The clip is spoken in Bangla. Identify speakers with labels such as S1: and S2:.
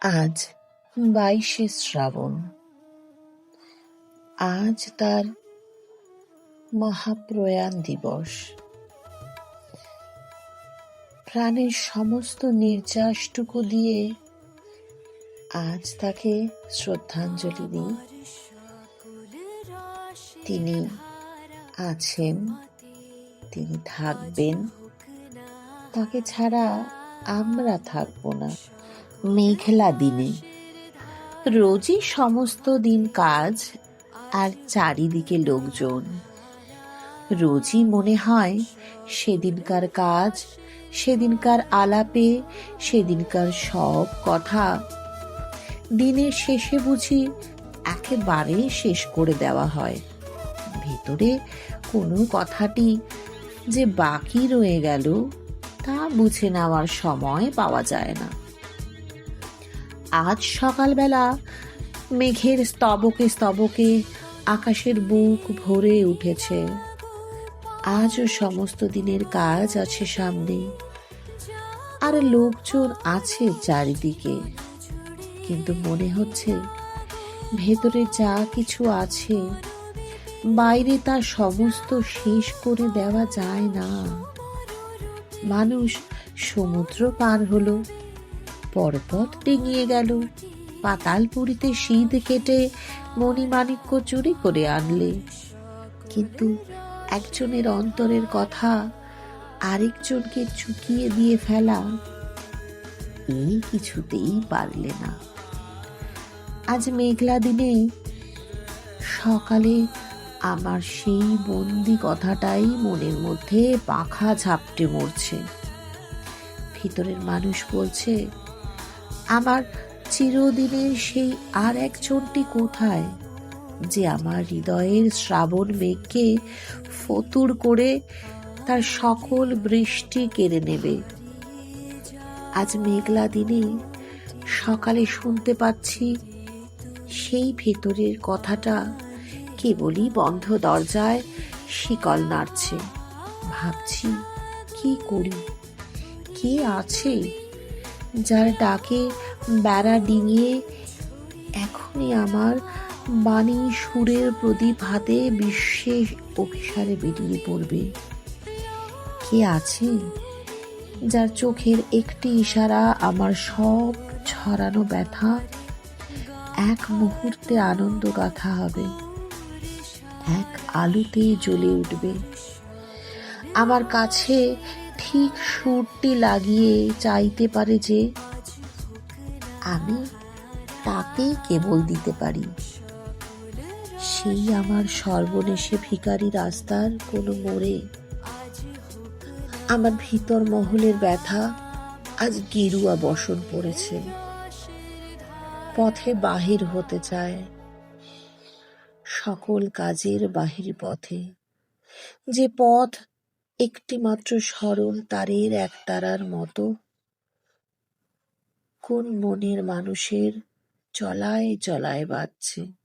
S1: আজ বাইশে শ্রাবণ। আজ তার মহাপ্রয়াণ দিবস। প্রাণের সমস্ত নির্যাসটুকু দিয়ে আজ তাকে শ্রদ্ধাঞ্জলি দিই। তিনি আছেন, তিনি থাকবেন। তাকে ছাড়া আমরা থাকব না। মেঘলা দিনে। রোজই সমস্ত দিন কাজ আর চারিদিকে লোকজন। রোজই মনে হয় সেদিনকার কাজ, সেদিনকার আলাপে, সেদিনকার সব কথা। দিনের শেষে বুঝি একেবারে শেষ করে দেওয়া হয়। ভিতরে কোনো কথাটি যে বাকি রয়ে গেল, তা বুঝে নেওয়ার সময় পাওয়া যায় না। আজ সকালবেলা মেঘের স্তবকে স্তবকে আকাশের বুক ভরে উঠেছে। আজও সমস্ত দিনের কাজ আছে সামনে। আর লোকজন আছে চারিদিকে। কিন্তু মনে হচ্ছে ভেতরে যা কিছু আছে, বাইরে তা সমস্ত শেষ করে দেওয়া যায় না। মানুষ সমুদ্র পার হলো। পর্বত ডিঙিয়ে গেল। পাতালপুরিতে শীত কেটে মণিমাণিক্য চুরি করে আনলে। কিন্তু একজনের অন্তরের কথা আরেকজনকে চুকিয়ে দিয়ে ফেলা এই কিছুতেই পারলে না। আজ মেঘলা দিনে সকালে আমার সেই বন্দি কথাটাই মনের মধ্যে পাখা ঝাপটে মরছে। ভিতরের মানুষ বলছে আমার চিরদিনের সেই আর একজনটি কোথায় যে আমার হৃদয়ের শ্রাবণ মেঘকে ফতুর করে তার সকল বৃষ্টি কেড়ে নেবে। আজ মেঘলা দিনে সকালে শুনতে পাচ্ছি সেই ভেতরের কথাটা কেবলই বন্ধ দরজায় শিকল নাড়ছে। ভাবছি, কি করি? কে আছে? যার ডাকে বেড়া ডিঙিয়ে এখনই আমার বাণী সুরের প্রদীপ হাতে বিশেষ অভিসারে বেরিয়ে পড়বে। কে আছে? যার চোখের একটি ইশারা আমার সব ছড়ানো ব্যথা, এক মুহূর্তে আনন্দ গাথা হবে, এক আলোতে জ্বলে উঠবে। আমার কাছে ঠিক সুরটি লাগিয়ে চাইতে পারে যে, আমি তাকেই কেবল দিতে পারি। সেই আমার সর্বনেশে ভিকারি রাস্তার কোনো মোড়ে। আমার ভিতর মহলের ব্যথা আজ গেরুয়া বসন পড়েছে। পথে বাহির হতে চায় সকল কাজের বাহির পথে। যে পথ একটি মাত্র সরল তারের একতারার মতো। কোন মনের মানুষের চলায় চলায় বাজছে।